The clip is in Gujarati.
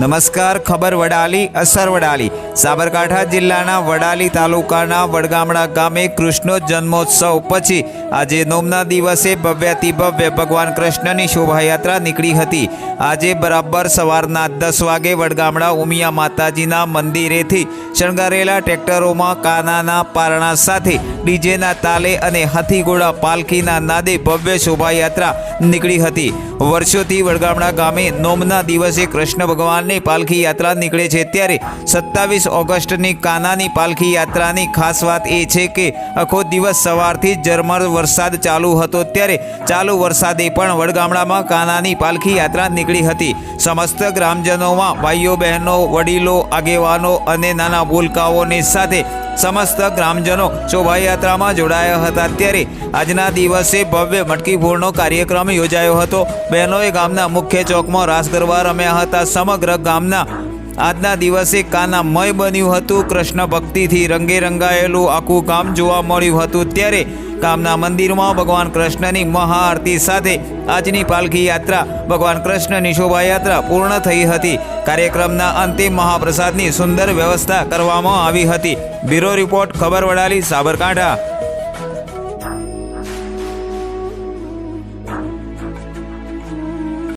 નમસ્કાર ખબર વડાલી અસર વડાલી. સાબરકાંઠા જિલ્લાના વડાલી તાલુકાના વડગામડા ગામે કૃષ્ણ જન્મોત્સવ પછી આજે નોમના દિવસે ભવ્યાતિ ભવ્ય ભગવાન કૃષ્ણની શોભાયાત્રા નીકળી હતી. આજે બરાબર સવારના દસ વાગે વડગામડા ઉમિયા માતાજીના મંદિરેથી શણગારેલા ટ્રેક્ટરોમાં કાનાના પારણા સાથે ડીજેના તાલે અને હાથીઘોડા પાલખીના નાદે ભવ્ય શોભાયાત્રા નીકળી હતી. વર્ષોથી વડગામડા ગામે નોમના દિવસે કૃષ્ણ ભગવાનની પાલખી યાત્રા નીકળે છે ત્યારે સત્તાવીસ ઓગસ્ટની કાનાની પાલખી યાત્રાની ખાસ વાત એ છે કે આખો દિવસ સવારથી ઝરમર વરસાદ ચાલુ હતો ત્યારે ચાલુ વરસાદે પણ વડગામડામાં કાનાની પાલખી યાત્રા નીકળી હતી. સમસ્ત ગ્રામજનોમાં ભાઈઓ, બહેનો, વડીલો, આગેવાનો અને નાના ભૂલકાઓની સાથે સમસ્ત ગ્રામજનો શોભાયાત્રામાં જોડાયા હતા. ત્યારે આજના દિવસે ભવ્ય મટકીફોડનો કાર્યક્રમ યોજાયો હતો. બહેનોએ ગામના મુખ્ય ચોકમાં રાસ ગરબા રમ્યા હતા. સમગ્ર ગામના આજના દિવસે કાનામય બન્યું હતું. કૃષ્ણ ભક્તિથી રંગે રંગાયેલું આખું ગામ જોવા મળ્યું હતું. ત્યારે ગામના મંદિરમાં ભગવાન કૃષ્ણની મહાઆરતી સાથે આજની પાલખી યાત્રા ભગવાન કૃષ્ણની શોભાયાત્રા પૂર્ણ થઈ હતી. કાર્યક્રમના અંતે મહાપ્રસાદની સુંદર વ્યવસ્થા કરવામાં આવી હતી. બ્યુરો રિપોર્ટ, ખબર વડાલી, સાબરકાંઠા.